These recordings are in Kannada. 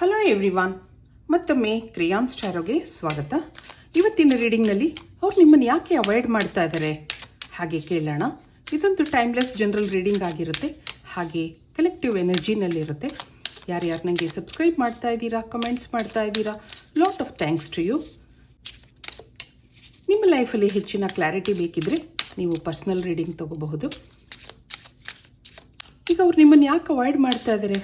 ಹಲೋ ಎವ್ರಿವಾನ್ ಮತ್ತೊಮ್ಮೆ ಕ್ರಿಯಾನ್ ಸ್ಟಾರೋಗೆ ಸ್ವಾಗತ. ಇವತ್ತಿನ ರೀಡಿಂಗ್ನಲ್ಲಿ ಅವ್ರು ನಿಮ್ಮನ್ನು ಯಾಕೆ ಅವಾಯ್ಡ್ ಮಾಡ್ತಾ ಇದ್ದಾರೆ ಹಾಗೆ ಕೇಳೋಣ. ಇದೊಂದು ಟೈಮ್ಲೆಸ್ ಜನರಲ್ ರೀಡಿಂಗ್ ಆಗಿರುತ್ತೆ. ಹಾಗೆ ಕಲೆಕ್ಟಿವ್ ಎನರ್ಜಿನಲ್ಲಿರುತ್ತೆ ಯಾರ್ಯಾರು ನನಗೆ ಸಬ್ಸ್ಕ್ರೈಬ್ ಮಾಡ್ತಾ ಇದ್ದೀರಾ ಕಮೆಂಟ್ಸ್ ಮಾಡ್ತಾ ಇದ್ದೀರಾ lot of thanks to you ನಿಮ್ಮ ಲೈಫಲ್ಲಿ ಹೆಚ್ಚಿನ ಕ್ಲಾರಿಟಿ ಬೇಕಿದ್ರೆ ನೀವು ಪರ್ಸ್ನಲ್ ರೀಡಿಂಗ್ ತಗೋಬಹುದು. ಈಗ ಅವ್ರು ನಿಮ್ಮನ್ನು ಯಾಕೆ ಅವಾಯ್ಡ್ ಮಾಡ್ತಾ ಇದ್ದಾರೆ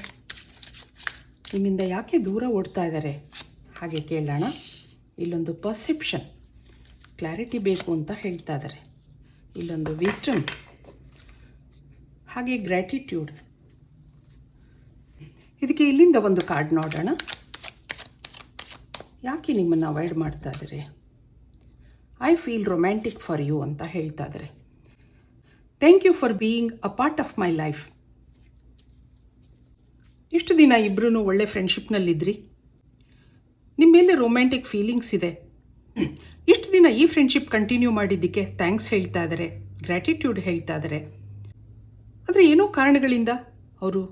ನಿಮ್ಮಿಂದ ಯಾಕೆ ದೂರ ಓಡ್ತಾ ಇದ್ದಾರೆ? ಹಾಗೆ ಕೇಳೋಣ. ಇಲ್ಲೊಂದು ಪರ್ಸೆಪ್ಷನ್ ಕ್ಲಾರಿಟಿ ಬೇಕು ಅಂತ ಹೇಳ್ತಾ ಇದ್ದಾರೆ. ಇಲ್ಲೊಂದು ವಿಸ್ಟಮ್ ಹಾಗೆ ಗ್ರ್ಯಾಟಿಟ್ಯೂಡ್ ಇದಕ್ಕೆ ಇಲ್ಲಿಂದ ಒಂದು ಕಾರ್ಡ್ ನೋಡೋಣ. ಯಾಕೆ ನಿಮ್ಮನ್ನು ಅವಾಯ್ಡ್ ಮಾಡ್ತಾ ಇದ್ದಾರೆ? I feel romantic for you ಅಂತ ಹೇಳ್ತಾ ಇದ್ದಾರೆ. Thank you for being a part of my life ಇಷ್ಟು ದಿನ ಇಬ್ಬರೂ ಒಳ್ಳೆ ಫ್ರೆಂಡ್ಶಿಪ್ನಲ್ಲಿದ್ರಿ ನಿಮ್ಮ ಮೇಲೆ ರೊಮ್ಯಾಂಟಿಕ್ ಫೀಲಿಂಗ್ಸ್ ಇದೆ. ಇಷ್ಟು ದಿನ ಈ ಫ್ರೆಂಡ್ಶಿಪ್ ಕಂಟಿನ್ಯೂ ಮಾಡಿದ್ದಕ್ಕೆ ಥ್ಯಾಂಕ್ಸ್ ಹೇಳ್ತಾ ಇದ್ದಾರೆ ಗ್ರ್ಯಾಟಿಟ್ಯೂಡ್ ಹೇಳ್ತಾ ಇದ್ದಾರೆ ಆದರೆ ಏನೋ ಕಾರಣಗಳಿಂದ ಅವರು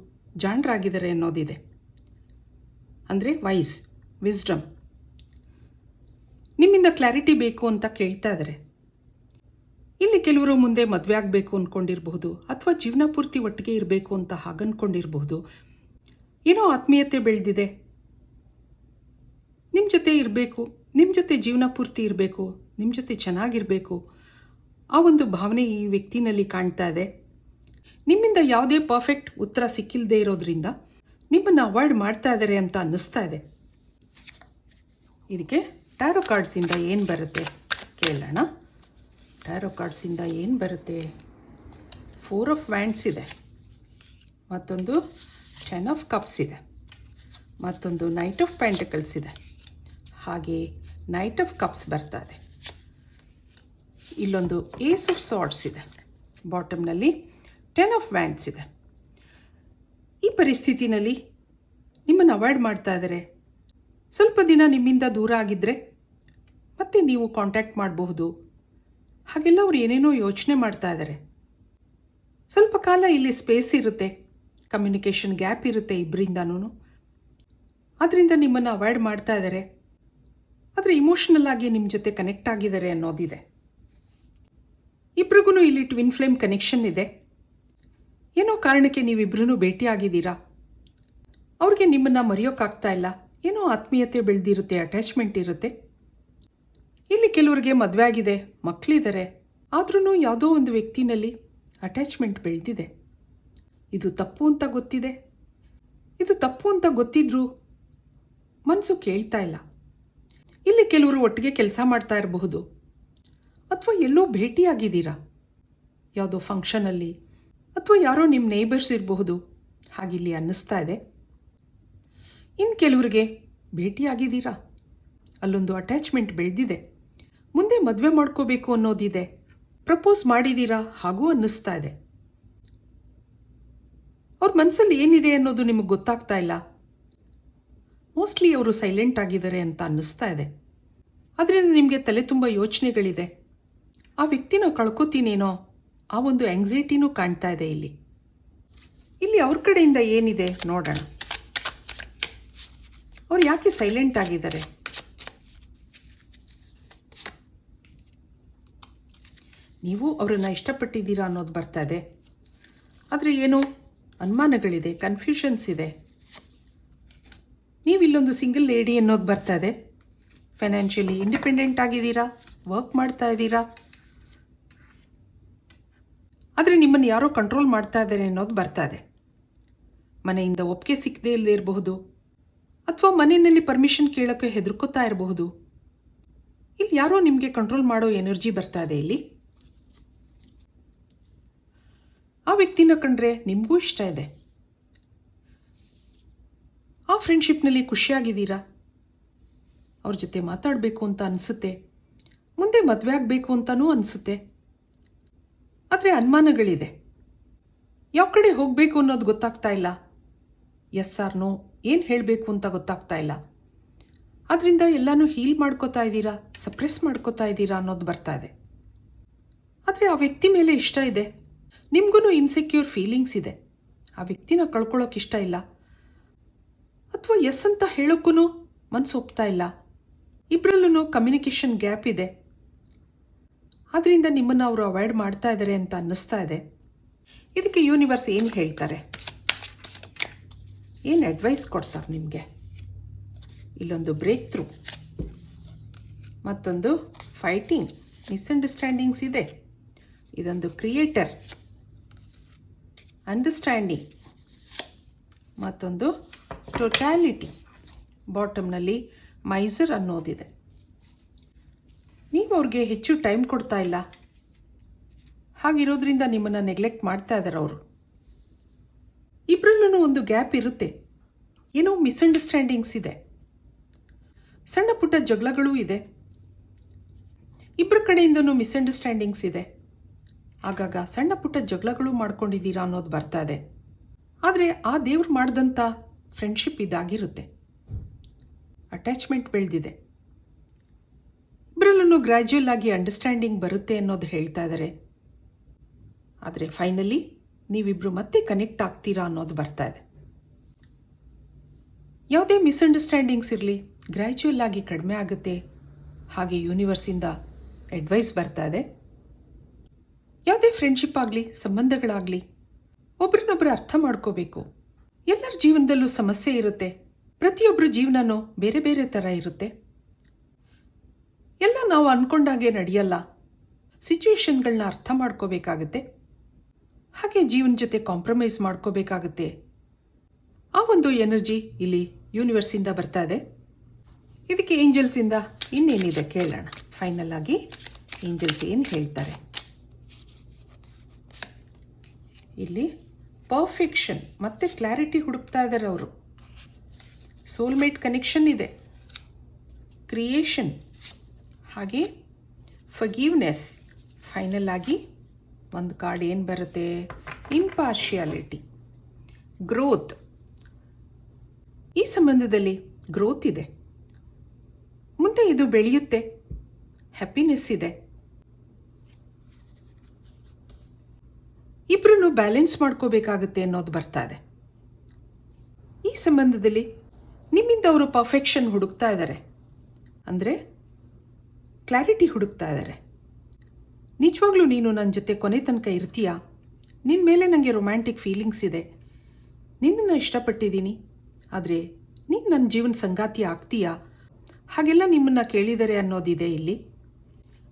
ಜಾಣರಾಗಿದ್ದಾರೆ ಅನ್ನೋದಿದೆ. ಅಂದರೆ ವೈಸ್ ವಿಸ್ಡಮ್ ನಿಮ್ಮಿಂದ ಕ್ಲಾರಿಟಿ ಬೇಕು ಅಂತ ಕೇಳ್ತಾ ಇದ್ದಾರೆ ಇಲ್ಲಿ ಕೆಲವರು ಮುಂದೆ ಮದುವೆ ಆಗಬೇಕು ಅಂದ್ಕೊಂಡಿರಬಹುದು ಅಥವಾ ಜೀವನ ಪೂರ್ತಿ ಒಟ್ಟಿಗೆ ಇರಬೇಕು ಅಂತ ಹಾಗನ್ಕೊಂಡಿರಬಹುದು ಏನೋ ಆತ್ಮೀಯತೆ ಬೆಳೆದಿದೆ. ನಿಮ್ಮ ಜೊತೆ ಇರಬೇಕು ನಿಮ್ಮ ಜೊತೆ ಜೀವನ ಪೂರ್ತಿ ಇರಬೇಕು ನಿಮ್ಮ ಜೊತೆ ಚೆನ್ನಾಗಿರಬೇಕು. ಆ ಒಂದು ಭಾವನೆ ಈ ವ್ಯಕ್ತಿನಲ್ಲಿ ಕಾಣ್ತಾ ಇದೆ. ನಿಮ್ಮಿಂದ ಯಾವುದೇ ಪರ್ಫೆಕ್ಟ್ ಉತ್ತರ ಸಿಕ್ಕಿಲ್ಲದೆ ಇರೋದ್ರಿಂದ ನಿಮ್ಮನ್ನು ಅವಾಯ್ಡ್ ಮಾಡ್ತಾ ಇದ್ದಾರೆ ಅಂತ ಅನ್ನಿಸ್ತಾ ಇದೆ. ಇದಕ್ಕೆ ಟ್ಯಾರೋ ಕಾರ್ಡ್ಸಿಂದ ಏನು ಬರುತ್ತೆ ಕೇಳೋಣ. ಟ್ಯಾರೋ ಕಾರ್ಡ್ಸಿಂದ ಏನು ಬರುತ್ತೆ? ಫೋರ್ ಆಫ್ ವ್ಯಾಂಡ್ಸ್ ಇದೆ. ಮತ್ತೊಂದು ಟೆನ್ ಆಫ್ ಕಪ್ಸ್ ಇದೆ. ಮತ್ತೊಂದು ನೈಟ್ ಆಫ್ ಪ್ಯಾಂಟಕಲ್ಸ್ ಇದೆ. ಹಾಗೆ ನೈಟ್ ಆಫ್ ಕಪ್ಸ್ ಬರ್ತಾ ಇದೆ. ಇಲ್ಲೊಂದು ಏಸ್ ಆಫ್ ಸಾಟ್ಸ್ ಇದೆ. ಬಾಟಮ್ನಲ್ಲಿ ಟೆನ್ ಆಫ್ ವ್ಯಾಂಡ್ಸ್ ಇದೆ. ಈ ಪರಿಸ್ಥಿತಿನಲ್ಲಿ ನಿಮ್ಮನ್ನು ಅವಾಯ್ಡ್ ಮಾಡ್ತಾ ಇದ್ದಾರೆ ಸ್ವಲ್ಪ ದಿನ ನಿಮ್ಮಿಂದ ದೂರ ಆಗಿದ್ದರೆ ಮತ್ತೆ ನೀವು ಕಾಂಟ್ಯಾಕ್ಟ್ ಮಾಡಬಹುದು. ಹಾಗೆಲ್ಲ ಅವ್ರು ಏನೇನೋ ಯೋಚನೆ ಮಾಡ್ತಾ ಇದ್ದಾರೆ ಸ್ವಲ್ಪ ಕಾಲ ಇಲ್ಲಿ ಸ್ಪೇಸ್ ಇರುತ್ತೆ. ಕಮ್ಯುನಿಕೇಷನ್ ಗ್ಯಾಪ್ ಇರುತ್ತೆ ಇಬ್ಬರಿಂದನೂ ಅದರಿಂದ ನಿಮ್ಮನ್ನು ಅವಾಯ್ಡ್ ಮಾಡ್ತಾ ಇದ್ದಾರೆ ಆದರೆ ಇಮೋಷನಲ್ ಆಗಿ ನಿಮ್ಮ ಜೊತೆ ಕನೆಕ್ಟ್ ಆಗಿದ್ದಾರೆ ಅನ್ನೋದಿದೆ. ಇಬ್ರಿಗೂ ಇಲ್ಲಿ ಟ್ವಿನ್ ಫ್ಲೇಮ್ ಕನೆಕ್ಷನ್ ಇದೆ. ಏನೋ ಕಾರಣಕ್ಕೆ ನೀವಿಬ್ರೂ ಭೇಟಿ ಆಗಿದ್ದೀರಾ ಅವ್ರಿಗೆ ನಿಮ್ಮನ್ನು ಮರೆಯೋಕ್ಕಾಗ್ತಾ ಇಲ್ಲ. ಏನೋ ಆತ್ಮೀಯತೆ ಬೆಳೆದಿರುತ್ತೆ ಅಟ್ಯಾಚ್ಮೆಂಟ್ ಇರುತ್ತೆ. ಇಲ್ಲಿ ಕೆಲವರಿಗೆ ಮದುವೆ ಆಗಿದೆ ಮಕ್ಕಳಿದ್ದಾರೆ ಆದ್ರೂ ಯಾವುದೋ ಒಂದು ವ್ಯಕ್ತಿನಲ್ಲಿ ಅಟ್ಯಾಚ್ಮೆಂಟ್ ಬೆಳೆದಿದೆ. ಇದು ತಪ್ಪು ಅಂತ ಗೊತ್ತಿದೆ? ಇದು ತಪ್ಪು ಅಂತ ಗೊತ್ತಿದ್ರು ಮನಸ್ಸು ಕೇಳ್ತಾ ಇಲ್ಲ. ಇಲ್ಲಿ ಕೆಲವರು ಒಟ್ಟಿಗೆ ಕೆಲಸ ಮಾಡ್ತಾ ಇರಬಹುದು. ಅಥವಾ ಎಲ್ಲೋ ಭೇಟಿಯಾಗಿದ್ದೀರಾ? ಯಾವುದೋ ಫಂಕ್ಷನಲ್ಲಿ, ಅಥವಾ ಯಾರೋ ನಿಮ್ಮ ನೇಬರ್ಸ್ ಇರಬಹುದು. ಹಾಗಿಲ್ಲಿ ಅನ್ನಿಸ್ತಾ ಇದೆ. ಇನ್ನು ಕೆಲವರಿಗೆ ಭೇಟಿಯಾಗಿದ್ದೀರಾ? ಅಲ್ಲೊಂದು ಅಟ್ಯಾಚ್ಮೆಂಟ್ ಬೆಳೆದಿದೆ. ಮುಂದೆ ಮದುವೆ ಮಾಡ್ಕೋಬೇಕು ಅನ್ನೋದಿದೆ. ಪ್ರಪೋಸ್ ಮಾಡಿದ್ದೀರಾ? ಹಾಗೂ ಅನ್ನಿಸ್ತಾ ಇದೆ. ಅವ್ರ ಮನಸ್ಸಲ್ಲಿ ಏನಿದೆ ಅನ್ನೋದು ನಿಮಗೆ ಗೊತ್ತಾಗ್ತಾ ಇಲ್ಲ. ಮೋಸ್ಟ್ಲಿ ಅವರು ಸೈಲೆಂಟ್ ಆಗಿದ್ದಾರೆ ಅಂತ ಅನ್ನಿಸ್ತಾ ಇದೆ. ಅದರಿಂದ ನಿಮಗೆ ತಲೆ ತುಂಬ ಯೋಚನೆಗಳಿದೆ. ಆ ವ್ಯಕ್ತಿನ ಕಳ್ಕೊತೀನೇನೋ, ಆ ಒಂದು ಆಂಗ್ಸೈಟಿನೂ ಕಾಣ್ತಾ ಇದೆ ಇಲ್ಲಿ. ಇಲ್ಲಿ ಅವ್ರ ಕಡೆಯಿಂದ ಏನಿದೆ ನೋಡೋಣ. ಅವ್ರು ಯಾಕೆ ಸೈಲೆಂಟ್ ಆಗಿದ್ದಾರೆ? ನೀವು ಅವರನ್ನು ಇಷ್ಟಪಟ್ಟಿದ್ದೀರಾ ಅನ್ನೋದು ಬರ್ತಾ ಇದೆ. ಆದರೆ ಏನೋ? ಅನುಮಾನಗಳಿದೆ ಕನ್ಫ್ಯೂಷನ್ಸ್ ಇದೆ. ನೀವು ಇಲ್ಲೊಂದು ಸಿಂಗಲ್ ಲೇಡಿ ಅನ್ನೋದು ಬರ್ತಾ ಇದೆ ಫೈನಾನ್ಷಿಯಲಿ ಇಂಡಿಪೆಂಡೆಂಟ್ ಆಗಿದ್ದೀರಾ? ವರ್ಕ್ ಮಾಡ್ತಾ ಇದ್ದೀರಾ? ಆದರೆ ನಿಮ್ಮನ್ನು ಯಾರೋ ಕಂಟ್ರೋಲ್ ಮಾಡ್ತಾ ಇದ್ದಾರೆ ಅನ್ನೋದು ಬರ್ತಾ ಇದೆ ಮನೆಯಿಂದ ಒಪ್ಪಿಗೆ ಸಿಕ್ಕದೇ ಇಲ್ಲದೆ ಇರಬಹುದು. ಅಥವಾ ಮನೆಯಲ್ಲಿ ಪರ್ಮಿಷನ್ ಕೇಳೋಕ್ಕೆ ಹೆದರ್ಕೋತಾ ಇರಬಹುದು. ಇಲ್ಲಿ ಯಾರೋ ನಿಮಗೆ ಕಂಟ್ರೋಲ್ ಮಾಡೋ ಎನರ್ಜಿ ಬರ್ತಾ ಇದೆ ಇಲ್ಲಿ. ಆ ವ್ಯಕ್ತಿನ ಕಂಡ್ರೆ ನಿಮಗೂ ಇಷ್ಟ ಇದೆ. ಆ ಫ್ರೆಂಡ್ಶಿಪ್ನಲ್ಲಿ ಖುಷಿಯಾಗಿದ್ದೀರಾ? ಅವ್ರ ಜೊತೆ ಮಾತಾಡಬೇಕು ಅಂತ ಅನಿಸುತ್ತೆ. ಮುಂದೆ ಮದುವೆ ಆಗಬೇಕು ಅಂತಲೂ ಅನಿಸುತ್ತೆ. ಆದರೆ ಅನುಮಾನಗಳಿದೆ. ಯಾವ ಕಡೆ ಹೋಗಬೇಕು ಅನ್ನೋದು ಗೊತ್ತಾಗ್ತಾ ಇಲ್ಲ. ಎಸ್ ಆರ್ ನೋ ಏನು ಹೇಳಬೇಕು ಅಂತ ಗೊತ್ತಾಗ್ತಾ ಇಲ್ಲ. ಅದರಿಂದ ಎಲ್ಲನೂ ಹೀಲ್ ಮಾಡ್ಕೋತಾ ಇದ್ದೀರಾ ಸಪ್ರೆಸ್ ಮಾಡ್ಕೋತಾ ಇದ್ದೀರಾ ಅನ್ನೋದು ಬರ್ತಾ ಇದೆ. ಆದರೆ ಆ ವ್ಯಕ್ತಿ ಮೇಲೆ ಇಷ್ಟ ಇದೆ. ನಿಮಗೂ ಇನ್ಸೆಕ್ಯೂರ್ ಫೀಲಿಂಗ್ಸ್ ಇದೆ. ಆ ವ್ಯಕ್ತಿನ ಕಳ್ಕೊಳ್ಳೋಕೆ ಇಷ್ಟ ಇಲ್ಲ. ಅಥವಾ ಎಸ್ ಅಂತ ಹೇಳೋಕ್ಕೂ ಮನಸ್ಸು ಒಪ್ತಾ ಇಲ್ಲ. ಇಬ್ಬರಲ್ಲೂ ಕಮ್ಯುನಿಕೇಷನ್ ಗ್ಯಾಪ್ ಇದೆ. ಆದ್ದರಿಂದ ನಿಮ್ಮನ್ನು ಅವರು ಅವಾಯ್ಡ್ ಮಾಡ್ತಾ ಇದ್ದಾರೆ ಅಂತ ಅನ್ನಿಸ್ತಾ ಇದೆ. ಇದಕ್ಕೆ ಯೂನಿವರ್ಸ್ ಏನು ಹೇಳ್ತಾರೆ? ಏನು ಅಡ್ವೈಸ್ ಕೊಡ್ತಾರೆ ನಿಮಗೆ? ಇಲ್ಲೊಂದು ಬ್ರೇಕ್ ಥ್ರೂ ಮತ್ತೊಂದು ಫೈಟಿಂಗ್ ಮಿಸ್ಅಂಡರ್ಸ್ಟ್ಯಾಂಡಿಂಗ್ಸ್ ಇದೆ. ಇದೊಂದು ಕ್ರಿಯೇಟರ್ ಅಂಡರ್ಸ್ಟ್ಯಾಂಡಿಂಗ್ ಮತ್ತೊಂದು ಟೊಟ್ಯಾಲಿಟಿ ಬಾಟಮ್ನಲ್ಲಿ ಮೈಸೂರ್ ಅನ್ನೋದಿದೆ. ನೀವು ಅವ್ರಿಗೆ ಹೆಚ್ಚು ಟೈಮ್ ಕೊಡ್ತಾ ಇಲ್ಲ. ಹಾಗಿರೋದ್ರಿಂದ ನಿಮ್ಮನ್ನು ನೆಗ್ಲೆಕ್ಟ್ ಮಾಡ್ತಾ ಇದ್ದಾರೆ ಅವರು. ಇಬ್ಬರಲ್ಲೂ ಒಂದು ಗ್ಯಾಪ್ ಇರುತ್ತೆ. ಏನೋ ಮಿಸ್ಅಂಡರ್ಸ್ಟ್ಯಾಂಡಿಂಗ್ಸ್ ಇದೆ. ಸಣ್ಣ ಪುಟ್ಟ ಜಗಳಗಳೂ ಇದೆ. ಇಬ್ಬರ ಕಡೆಯಿಂದನೂ ಮಿಸ್ಅಂಡರ್ಸ್ಟ್ಯಾಂಡಿಂಗ್ಸ್ ಇದೆ. ಆಗಾಗ ಸಣ್ಣ ಪುಟ್ಟ ಜಗಳಗಳು ಮಾಡ್ಕೊಂಡಿದ್ದೀರಾ ಅನ್ನೋದು ಬರ್ತಾ ಇದೆ. ಆದರೆ ಆ ದೇವ್ರು ಮಾಡಿದಂಥ ಫ್ರೆಂಡ್ಶಿಪ್ ಇದಾಗಿರುತ್ತೆ. ಅಟ್ಯಾಚ್ಮೆಂಟ್ ಬೆಳೆದಿದೆ. ಇಬ್ಬರಲ್ಲೂ ಗ್ರ್ಯಾಜುಯಲ್ ಆಗಿ ಅಂಡರ್ಸ್ಟ್ಯಾಂಡಿಂಗ್ ಬರುತ್ತೆ ಅನ್ನೋದು ಹೇಳ್ತಾ ಇದ್ದಾರೆ ಆದರೆ ಫೈನಲಿ ನೀವಿಬ್ಬರು ಮತ್ತೆ ಕನೆಕ್ಟ್ ಆಗ್ತೀರಾ ಅನ್ನೋದು ಬರ್ತಾ ಇದೆ. ಯಾವುದೇ ಮಿಸ್ಅಂಡರ್ಸ್ಟ್ಯಾಂಡಿಂಗ್ಸ್ ಇರಲಿ ಗ್ರ್ಯಾಜುಯಲ್ ಆಗಿ ಕಡಿಮೆ ಆಗುತ್ತೆ. ಹಾಗೆ ಯೂನಿವರ್ಸಿಂದ ಅಡ್ವೈಸ್ ಬರ್ತಾ ಇದೆ. ಯಾವುದೇ ಫ್ರೆಂಡ್ಶಿಪ್ ಆಗಲಿ, ಸಂಬಂಧಗಳಾಗಲಿ, ಒಬ್ರನ್ನೊಬ್ರು ಅರ್ಥ ಮಾಡ್ಕೋಬೇಕು. ಎಲ್ಲರ ಜೀವನದಲ್ಲೂ ಸಮಸ್ಯೆ ಇರುತ್ತೆ. ಪ್ರತಿಯೊಬ್ಬರ ಜೀವನನೂ ಬೇರೆ ಬೇರೆ ಥರ ಇರುತ್ತೆ. ಎಲ್ಲ ನಾವು ಅಂದ್ಕೊಂಡಾಗೆ ನಡೆಯಲ್ಲ. ಸಿಚುವೇಶನ್ಗಳನ್ನ ಅರ್ಥ ಮಾಡ್ಕೋಬೇಕಾಗತ್ತೆ. ಹಾಗೆ ಜೀವನ ಜೊತೆ ಕಾಂಪ್ರಮೈಸ್ ಮಾಡ್ಕೋಬೇಕಾಗುತ್ತೆ. ಆ ಒಂದು ಎನರ್ಜಿ ಇಲ್ಲಿ ಯೂನಿವರ್ಸಿಂದ ಬರ್ತಾ ಇದೆ. ಇದಕ್ಕೆ ಏಂಜಲ್ಸಿಂದ ಇನ್ನೇನಿದೆ ಕೇಳೋಣ. ಫೈನಲ್ ಆಗಿ ಏಂಜಲ್ಸ್ ಏನು ಹೇಳ್ತಾರೆ? ಇಲ್ಲಿ ಪರ್ಫೆಕ್ಷನ್ ಮತ್ತೆ ಕ್ಲಾರಿಟಿ ಹುಡುಕ್ತಾ ಇದ್ದಾರೆ ಅವರು. ಸೋಲ್ಮೇಟ್ ಕನೆಕ್ಷನ್ ಇದೆ. ಕ್ರಿಯೇಷನ್ ಹಾಗೆ ಫಗೀವ್ನೆಸ್ ಫೈನಲ್ ಆಗಿ ಒಂದು ಕಾರ್ಡ್ ಏನು ಬರುತ್ತೆ? ಇಂಪಾರ್ಷಿಯಾಲಿಟಿ ಗ್ರೋತ್ ಈ ಸಂಬಂಧದಲ್ಲಿ ಗ್ರೋತ್ ಇದೆ. ಮುಂದೆ ಇದು ಬೆಳೆಯುತ್ತೆ. ಹ್ಯಾಪಿನೆಸ್ ಇದೆ. ಇಬ್ಬರನ್ನು ಬ್ಯಾಲೆನ್ಸ್ ಮಾಡ್ಕೋಬೇಕಾಗುತ್ತೆ ಅನ್ನೋದು ಬರ್ತಾ ಇದೆ. ಈ ಸಂಬಂಧದಲ್ಲಿ ನಿಮ್ಮಿಂದ ಅವರು ಪರ್ಫೆಕ್ಷನ್ ಹುಡುಕ್ತಾ ಇದ್ದಾರೆ. ಅಂದರೆ ಕ್ಲಾರಿಟಿ ಹುಡುಕ್ತಾ ಇದ್ದಾರೆ. ನಿಜವಾಗ್ಲೂ ನೀನು ನನ್ನ ಜೊತೆ ಕೊನೆ ತನಕ ಇರ್ತೀಯಾ? ನಿನ್ನ ಮೇಲೆ ನನಗೆ ರೊಮ್ಯಾಂಟಿಕ್ ಫೀಲಿಂಗ್ಸ್ ಇದೆ. ನಿನ್ನನ್ನು ಇಷ್ಟಪಟ್ಟಿದ್ದೀನಿ. ಆದರೆ ನೀನು ನನ್ನ ಜೀವನ ಸಂಗಾತಿ ಆಗ್ತೀಯಾ? ಹಾಗೆಲ್ಲ ನಿಮ್ಮನ್ನು ಕೇಳಿದರೆ ಅನ್ನೋದಿದೆ ಇಲ್ಲಿ.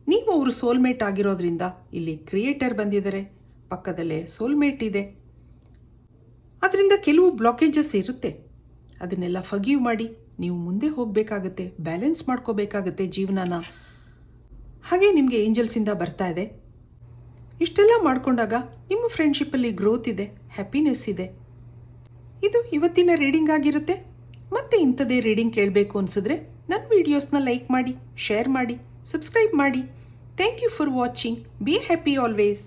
ನೀವು ಅವರು ಸೋಲ್ಮೇಟ್ ಆಗಿರೋದ್ರಿಂದ ಇಲ್ಲಿ ಕ್ರಿಯೇಟರ್ ಬಂದಿದ್ದಾರೆ. ಪಕ್ಕದಲ್ಲೇ ಸೋಲ್ಮೇಟ್ ಇದೆ. ಅದರಿಂದ ಕೆಲವು ಬ್ಲಾಕೇಜಸ್ ಇರುತ್ತೆ. ಅದನ್ನೆಲ್ಲ ಫಗೀವ್ ಮಾಡಿ, ನೀವು ಮುಂದೆ ಹೋಗಬೇಕಾಗತ್ತೆ ಬ್ಯಾಲೆನ್ಸ್ ಮಾಡ್ಕೋಬೇಕಾಗತ್ತೆ ಜೀವನನ. ಹಾಗೆ ನಿಮಗೆ ಏಂಜಲ್ಸಿಂದ ಬರ್ತಾ ಇದೆ. ಇಷ್ಟೆಲ್ಲ ಮಾಡಿಕೊಂಡಾಗ ನಿಮ್ಮ ಫ್ರೆಂಡ್ಶಿಪ್ಪಲ್ಲಿ ಗ್ರೋತ್ ಇದೆ ಹ್ಯಾಪಿನೆಸ್ ಇದೆ. ಇದು ಇವತ್ತಿನ ರೀಡಿಂಗ್ ಆಗಿರುತ್ತೆ. ಮತ್ತೆ ಇಂಥದೇ ರೀಡಿಂಗ್ ಕೇಳಬೇಕು ಅನಿಸಿದ್ರೆ ನನ್ನ ವೀಡಿಯೋಸ್ನ ಲೈಕ್ ಮಾಡಿ ಶೇರ್ ಮಾಡಿ ಸಬ್ಸ್ಕ್ರೈಬ್ ಮಾಡಿ. Thank you for watching be happy always